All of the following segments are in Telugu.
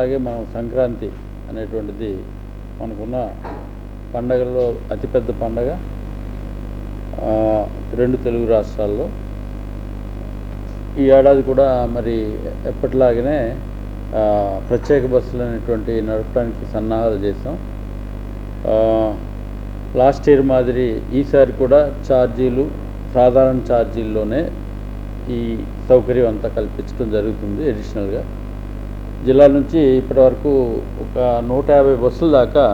అలాగే మనం సంక్రాంతి అనేటువంటిది మనకున్న పండగల్లో అతిపెద్ద పండగ. రెండు తెలుగు రాష్ట్రాల్లో. ఈ ఏడాది కూడా మరి ఎప్పటిలాగానే ప్రత్యేక బస్సులు అనేటువంటి నడపడానికి సన్నాహాలు చేసాం లాస్ట్ ఇయర్ మాదిరి ఈసారి కూడా ఛార్జీలు సాధారణ ఛార్జీల్లోనే ఈ సౌకర్యం అంతా కల్పించడం జరుగుతుంది అడిషనల్గా. జిల్లా నుంచి ఇప్పటివరకు ఒక నూట యాభై బస్సుల దాకా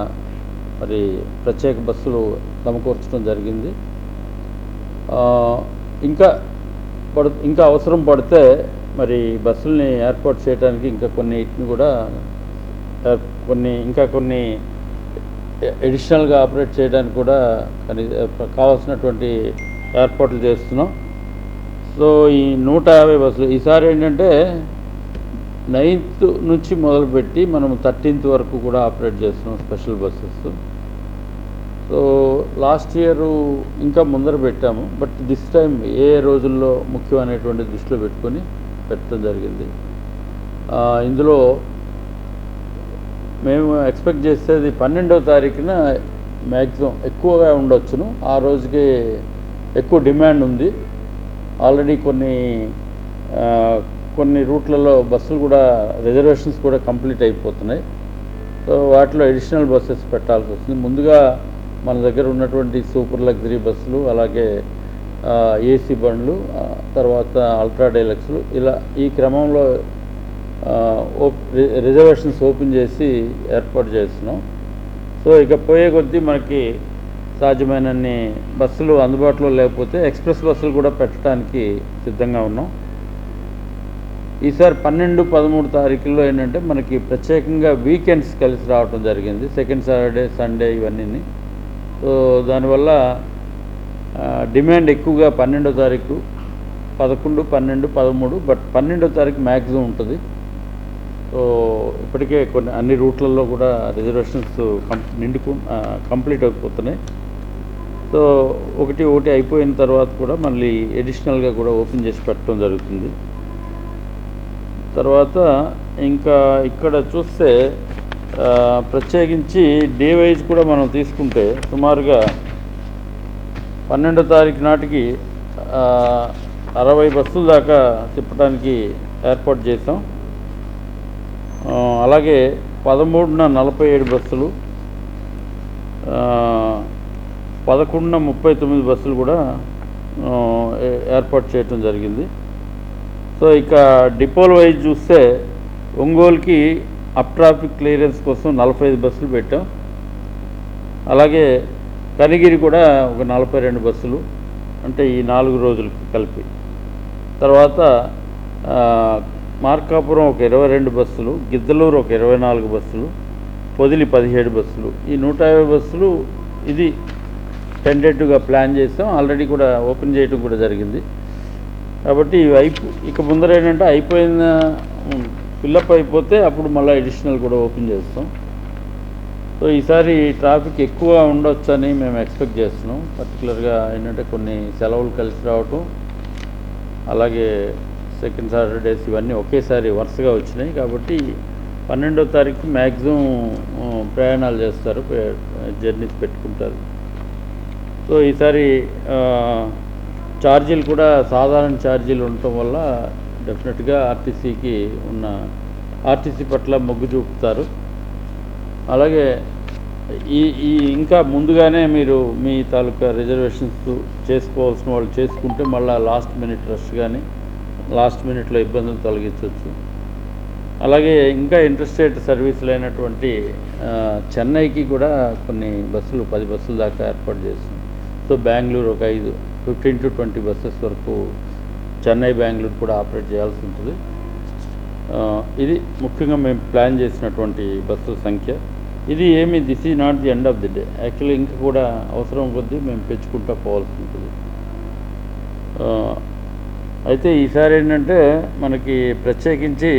మరి ప్రత్యేక బస్సులు సమకూర్చడం జరిగింది. ఇంకా పడు ఇంకా అవసరం పడితే మరి బస్సుల్ని ఏర్పాటు చేయడానికి ఇంకా కొన్నిటిని కూడా కొన్ని ఇంకా కొన్ని ఎడిషనల్గా ఆపరేట్ చేయడానికి కూడా కనీ కావాల్సినటువంటి ఏర్పాట్లు చేస్తున్నాం. సో ఈ నూట యాభై బస్సులు ఈసారి ఏంటంటే నైన్త్ నుంచి మొదలుపెట్టి మనం థర్టీన్త్ వరకు కూడా ఆపరేట్ చేస్తున్నాం special buses. So last year ఇంకా ముందర పెట్టాము. బట్ దిస్ టైం ఏ రోజుల్లో ముఖ్యమైనటువంటి దృష్టిలో పెట్టుకొని పెట్టడం జరిగింది. ఇందులో మేము ఎక్స్పెక్ట్ చేసేది పన్నెండవ తారీఖున మ్యాక్సిమం ఎక్కువగా ఉండొచ్చును. ఆ రోజుకి ఎక్కువ డిమాండ్ ఉంది. ఆల్రెడీ కొన్ని కొన్ని రూట్లలో బస్సులు కూడా రిజర్వేషన్స్ కూడా కంప్లీట్ అయిపోతున్నాయి. సో వాటిలో అడిషనల్ బస్సెస్ పెట్టాల్సి వస్తుంది. ముందుగా మన దగ్గర ఉన్నటువంటి సూపర్ లగ్జరీ బస్సులు అలాగే ఏసీ బండ్లు తర్వాత అల్ట్రా డైలక్స్లు ఇలా ఈ క్రమంలో ఓప్ రి- రిజర్వేషన్స్ ఓపెన్ చేసి ఏర్పాటు చేస్తున్నాం. సో ఇక పోయే కొద్దీ మనకి సాధ్యమైనన్ని బస్సులు అందుబాటులో లేకపోతే ఎక్స్ప్రెస్ బస్సులు కూడా పెట్టడానికి సిద్ధంగా ఉన్నాం. ఈసారి పన్నెండు పదమూడు తారీఖుల్లో ఏంటంటే మనకి ప్రత్యేకంగా వీకెండ్స్ కలిసి రావడం జరిగింది. సెకండ్ సాటర్డే సండే ఇవన్నీ సో దానివల్ల డిమాండ్ ఎక్కువగా పన్నెండో తారీఖు పదకొండు పన్నెండు పదమూడు బట్ పన్నెండో తారీఖు మ్యాక్సిమం ఉంటుంది. సో ఇప్పటికే కొన్ని అన్ని రూట్లలో కూడా రిజర్వేషన్స్ నిండుకు కంప్లీట్ అయిపోతున్నాయి. సో ఒకటి ఒకటి అయిపోయిన తర్వాత కూడా మళ్ళీ ఎడిషనల్గా కూడా ఓపెన్ చేసి పెట్టడం జరుగుతుంది. తర్వాత ఇంకా ఇక్కడ చూస్తే ప్రత్యేకించి డే వైజ్ కూడా మనం తీసుకుంటే సుమారుగా పన్నెండో తారీఖు నాటికి అరవై బస్సుల దాకా తిప్పడానికి ఏర్పాటు చేసాం అలాగే పదమూడున నలభై ఏడు బస్సులు పదకొండున ముప్పై తొమ్మిది బస్సులు కూడా ఏర్పాటు చేయటం జరిగింది. సో ఇక డిపోల వైజ్ చూస్తే ఒంగోలుకి అప్ ట్రాఫిక్ క్లియరెన్స్ కోసం నలభై ఐదు బస్సులు పెట్టాం. అలాగే కనిగిరి కూడా ఒక నలభై రెండు బస్సులు అంటే ఈ నాలుగు రోజులకి కలిపి. తర్వాత మార్కాపురం ఒక ఇరవై రెండు బస్సులు గిద్దలూరు ఒక ఇరవై నాలుగు బస్సులు పొదిలి పదిహేడు బస్సులు. ఈ నూట యాభై బస్సులు ఇది టెండెడ్గా ప్లాన్ చేస్తాం ఆల్రెడీ కూడా ఓపెన్ చేయడం కూడా జరిగింది. కాబట్టి ఇవి అయిపో ఇక ముందర ఏంటంటే అయిపోయిన ఫిల్అప్ అయిపోతే అప్పుడు మళ్ళీ అడిషనల్ కూడా ఓపెన్ చేస్తాం. సో ఈసారి ట్రాఫిక్ ఎక్కువ ఉండొచ్చని మేము ఎక్స్పెక్ట్ చేస్తున్నాం. పర్టికులర్గా ఏంటంటే కొన్ని సెలవులు కలిసి రావటం అలాగే సెకండ్ సాటర్డేస్ ఇవన్నీ ఒకేసారి వరుసగా వచ్చినాయి. కాబట్టి పన్నెండో తారీఖు మ్యాక్సిమం ప్రయాణాలు చేస్తారు జర్నీస్ పెట్టుకుంటారు. సో ఈసారి ఛార్జీలు కూడా సాధారణ ఛార్జీలు ఉండటం వల్ల డెఫినెట్గా ఆర్టీసీకి ఉన్న ఆర్టీసీ పట్ల మొగ్గు చూపుతారు. అలాగే ఈ ఈ ఇంకా ముందుగానే మీరు మీ తాలూకా రిజర్వేషన్స్ చేసుకోవాల్సిన వాళ్ళు చేసుకుంటే మళ్ళీ లాస్ట్ మినిట్ రష్ కానీ లాస్ట్ మినిట్లో ఇబ్బందులు తొలగించవచ్చు. అలాగే ఇంకా ఇంటర్స్టేట్ సర్వీసులు అయినటువంటి చెన్నైకి కూడా కొన్ని బస్సులు పది బస్సుల దాకా ఏర్పాటు చేస్తుంది సో బెంగళూరు ఒక ఐదు. ఫిఫ్టీన్ టు ట్వంటీ బస్సెస్ వరకు చెన్నై బెంగళూరు కూడా ఆపరేట్ చేయాల్సి ఉంటుంది. ఇది ముఖ్యంగా మేము ప్లాన్ చేసినటువంటి బస్సుల సంఖ్య. ఇది ఏమి this is not the end of the day actually ఇంకా కూడా అవసరం కొద్దీ మేము పెంచుకుంటూ పోవాల్సి ఉంటుంది. అయితే ఈసారి ఏంటంటే మనకి ప్రత్యేకించి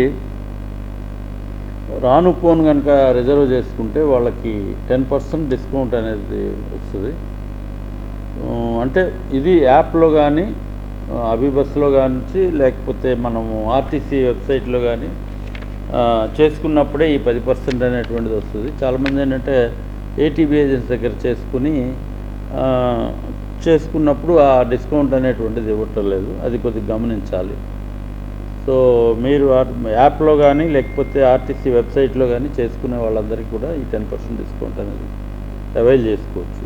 రాను ఫోన్ కనుక రిజర్వ్ చేసుకుంటే వాళ్ళకి టెన్ పర్సెంట్ డిస్కౌంట్ అనేది వస్తుంది. అంటే ఇది యాప్లో కానీ అభిబస్లో కానీ లేకపోతే మనము ఆర్టీసీ వెబ్సైట్లో కానీ చేసుకున్నప్పుడే ఈ పది పర్సెంట్ అనేటువంటిది వస్తుంది. చాలామంది ఏంటంటే ఏటీబీ ఏజెన్సీ దగ్గర చేసుకుని చేసుకున్నప్పుడు ఆ డిస్కౌంట్ అనేటువంటిది ఇవ్వటం లేదు. అది కొద్దిగా గమనించాలి. సో మీరు యాప్లో కానీ లేకపోతే ఆర్టీసీ వెబ్సైట్లో కానీ చేసుకునే వాళ్ళందరికీ కూడా ఈ టెన్ పర్సెంట్ డిస్కౌంట్ అనేది అవైల్ చేసుకోవచ్చు.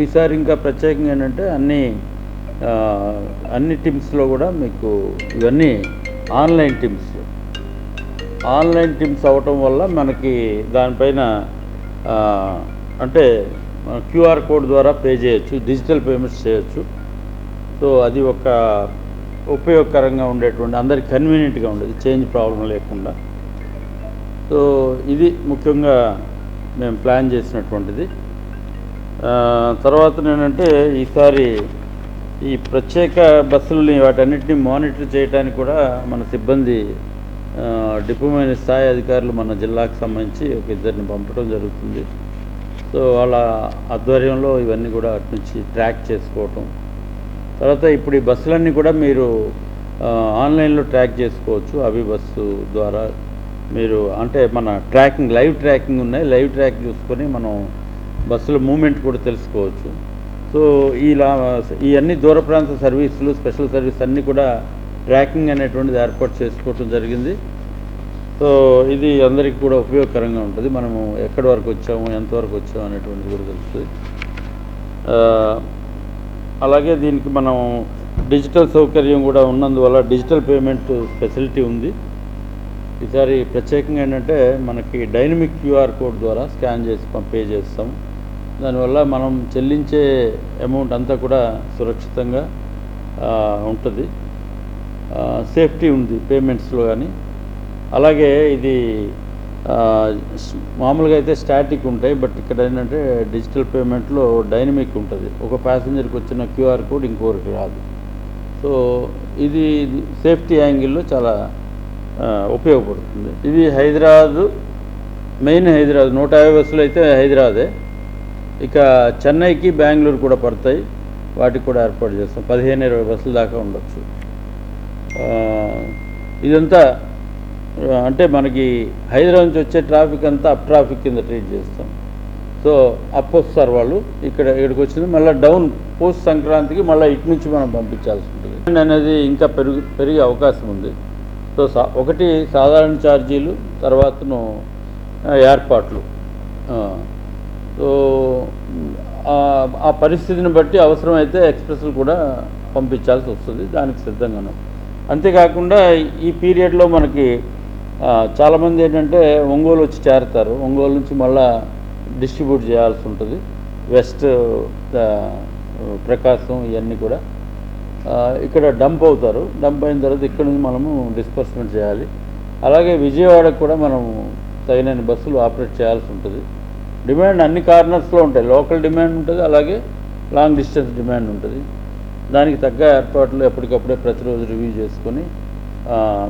ఈసారి ఇంకా ప్రత్యేకంగా ఏంటంటే అన్ని అన్ని టీమ్స్లో కూడా మీకు ఇవన్నీ ఆన్లైన్ టీమ్స్. ఆన్లైన్ టీమ్స్ అవ్వటం వల్ల మనకి దానిపైన అంటే క్యూఆర్ కోడ్ ద్వారా పే చేయొచ్చు డిజిటల్ పేమెంట్స్ చేయొచ్చు. సో అది ఒక ఉపయోగకరంగా ఉండేటువంటి అందరికి కన్వీనియంట్గా ఉండేది చేంజ్ ప్రాబ్లం లేకుండా. సో ఇది ముఖ్యంగా మేము ప్లాన్ చేసినటువంటిది. తర్వాత నేనంటే ఈసారి ఈ ప్రత్యేక బస్సులని వాటన్నిటిని మానిటర్ చేయడానికి కూడా మన సిబ్బంది డిప్యూమైన స్థాయి అధికారులు మన జిల్లాకు సంబంధించి ఒక ఇద్దరిని పంపడం జరుగుతుంది. సో వాళ్ళ ఆధ్వర్యంలో ఇవన్నీ కూడా అటు నుంచి ట్రాక్ చేసుకోవటం. తర్వాత ఇప్పుడు ఈ బస్సులన్నీ కూడా మీరు ఆన్లైన్లో ట్రాక్ చేసుకోవచ్చు. అవి బస్సు ద్వారా మీరు అంటే మన ట్రాకింగ్ లైవ్ ట్రాకింగ్ ఉన్నాయి. లైవ్ ట్రాక్ చూసుకొని మనం బస్సుల మూమెంట్ కూడా తెలుసుకోవచ్చు. సో ఇలా ఈ అన్ని దూర ప్రాంత సర్వీసులు స్పెషల్ సర్వీస్ అన్నీ కూడా ట్రాకింగ్ అనేటువంటిది ఏర్పాటు చేసుకోవటం జరిగింది. సో ఇది అందరికీ కూడా ఉపయోగకరంగా ఉంటుంది. మనము ఎక్కడి వరకు వచ్చాము ఎంతవరకు వచ్చాము అనేటువంటిది కూడా తెలుస్తుంది. అలాగే దీనికి మనం డిజిటల్ సౌకర్యం కూడా ఉన్నందువల్ల డిజిటల్ పేమెంట్ ఫెసిలిటీ ఉంది. ఈసారి ప్రత్యేకంగా ఏంటంటే మనకి డైనమిక్ క్యూఆర్ కోడ్ ద్వారా స్కాన్ చేసి పం- పే చేస్తాం. దానివల్ల మనం చెల్లించే అమౌంట్ అంతా కూడా సురక్షితంగా ఉంటుంది. సేఫ్టీ ఉంది పేమెంట్స్లో కానీ. అలాగే ఇది మామూలుగా అయితే స్టాటిక్ ఉంటాయి బట్ ఇక్కడ ఏంటంటే డిజిటల్ పేమెంట్లో డైనమిక్ ఉంటుంది. ఒక ప్యాసింజర్కి వచ్చిన క్యూఆర్ కోడ్ ఇంకొకరికి రాదు. సో ఇది సేఫ్టీ యాంగిల్లో చాలా ఉపయోగపడుతుంది. ఇది హైదరాబాదు మెయిన్ హైదరాబాద్ నూట యాభై బస్సులు అయితే హైదరాబాదే. ఇక చెన్నైకి బెంగళూరు కూడా పడతాయి. వాటికి కూడా ఏర్పాటు చేస్తాం. పదిహేను ఇరవై బస్సుల దాకా ఉండొచ్చు. ఇదంతా అంటే మనకి హైదరాబాద్ నుంచి వచ్చే ట్రాఫిక్ అంతా అప్ ట్రాఫిక్ కింద ట్రీట్ చేస్తాం. సో అప్ వస్తారు వాళ్ళు. ఇక్కడ ఇక్కడికి వచ్చింది. మళ్ళీ డౌన్ పోస్ట్ సంక్రాంతికి మళ్ళీ ఇటు నుంచి మనం పంపించాల్సి ఉంటుంది. అనేది ఇంకా పెరుగు పెరిగే అవకాశం ఉంది. సో సా ఒకటి సాధారణ ఛార్జీలు తర్వాతను ఏర్పాట్లు. సో ఆ- పరిస్థితిని బట్టి అవసరమైతే ఎక్స్ప్రెస్లు కూడా పంపించాల్సి వస్తుంది. దానికి సిద్ధంగాను అంతేకాకుండా ఈ పీరియడ్లో మనకి చాలామంది ఏంటంటే ఒంగోలు వచ్చి చేరతారు. ఒంగోలు నుంచి మళ్ళా డిస్ట్రిబ్యూట్ చేయాల్సి ఉంటుంది. వెస్ట్ ప్రకాశం ఇవన్నీ కూడా. ఇక్కడ డంప్ అవుతారు. డంప్ అయిన తర్వాత ఇక్కడ నుంచి మనము డిస్పర్స్మెంట్ చేయాలి. అలాగే విజయవాడకు కూడా మనము తగినన్ని బస్సులు ఆపరేట్ చేయాల్సి ఉంటుంది. డిమాండ్ అన్ని కార్నర్స్లో ఉంటాయి. లోకల్ డిమాండ్ ఉంటుంది అలాగే లాంగ్ డిస్టెన్స్ డిమాండ్ ఉంటుంది. దానికి తగ్గ ఏర్పాట్లు ఎప్పటికప్పుడే ప్రతిరోజు రివ్యూ చేసుకొని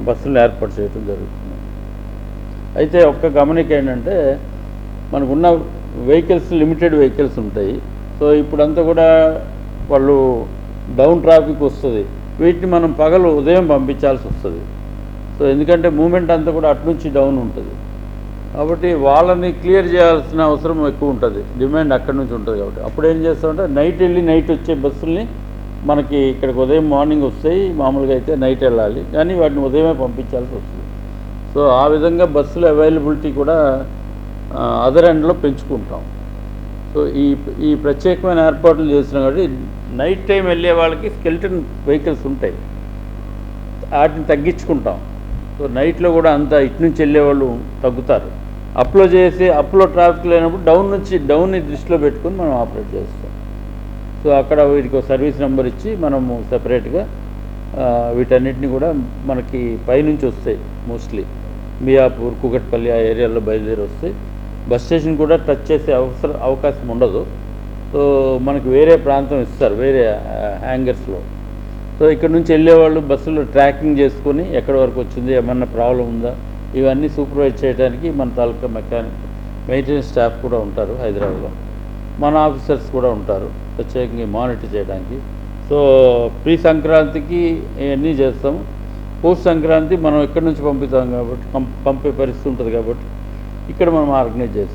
బస్సులను ఏర్పాటు చేయడం జరుగుతుంది. అయితే ఒక్క గమనిక ఏంటంటే మనకున్న వెహికల్స్ లిమిటెడ్ వెహికల్స్ ఉంటాయి. సో ఇప్పుడంతా కూడా వాళ్ళు డౌన్ ట్రాఫిక్ వస్తుంది. వీటిని మనం పగలు ఉదయం పంపించాల్సి వస్తుంది. సో ఎందుకంటే మూమెంట్ అంతా కూడా అటు నుంచి డౌన్ ఉంటుంది. కాబట్టి వాళ్ళని క్లియర్ చేయాల్సిన అవసరం ఎక్కువ ఉంటుంది. డిమాండ్ అక్కడి నుంచి ఉంటుంది కాబట్టి. అప్పుడు ఏం చేస్తామంటే నైట్ వెళ్ళి నైట్ వచ్చే బస్సుల్ని మనకి ఇక్కడికి ఉదయం మార్నింగ్ వస్తాయి మామూలుగా అయితే నైట్ వెళ్ళాలి. కానీ వాటిని ఉదయమే పంపించాల్సి వస్తుంది. సో ఆ విధంగా బస్సుల అవైలబిలిటీ కూడా అదర్ ఎండ్లో పెంచుకుంటాం. సో ఈ ఈ ప్రత్యేకమైన ఏర్పాట్లు చేస్తున్నాం కాబట్టి నైట్ టైం వెళ్ళే వాళ్ళకి స్కెల్టన్ వెహికల్స్ ఉంటాయి. వాటిని తగ్గించుకుంటాం. సో నైట్లో కూడా అంత ఇటు నుంచి వెళ్ళేవాళ్ళు తగ్గుతారు. అప్లో చేసి అప్లో ట్రాఫిక్ లేనప్పుడు డౌన్ నుంచి డౌన్ని దృష్టిలో పెట్టుకొని మనం ఆపరేట్ చేస్తాం. సో అక్కడ వీటికి ఒక సర్వీస్ నెంబర్ ఇచ్చి మనము సపరేట్గా వీటన్నిటిని కూడా మనకి పైనుంచి వస్తాయి మోస్ట్లీ మియాపూర్ కుకట్పల్లి ఆ ఏరియాలో బయలుదేరి వస్తాయి బస్ స్టేషన్ కూడా టచ్ చేసే అవసరం అవకాశం ఉండదు. సో మనకి వేరే ప్రాంతం ఇస్తారు వేరే హ్యాంగర్స్లో సో ఇక్కడ నుంచి వెళ్ళేవాళ్ళు బస్సులు ట్రాకింగ్ చేసుకొని ఎక్కడి వరకు వచ్చింది ఏమన్నా ప్రాబ్లం ఉందా? ఇవన్నీ సూపర్వైజ్ చేయడానికి మన తాలూకా మెకానిక్ మెయింటెనెన్స్ స్టాఫ్ కూడా ఉంటారు హైదరాబాద్లో. మన ఆఫీసర్స్ కూడా ఉంటారు. ప్రత్యేకంగా మానిటర్ చేయడానికి. సో ప్రీ సంక్రాంతికి ఇవన్నీ చేస్తాము. పోస్ట్ సంక్రాంతి మనం ఎక్కడి నుంచి పంపుతాం కాబట్టి పం- పంపే పరిస్థితి ఉంటుంది కాబట్టి ఇక్కడ మనం ఆర్గనైజ్ చేస్తాం.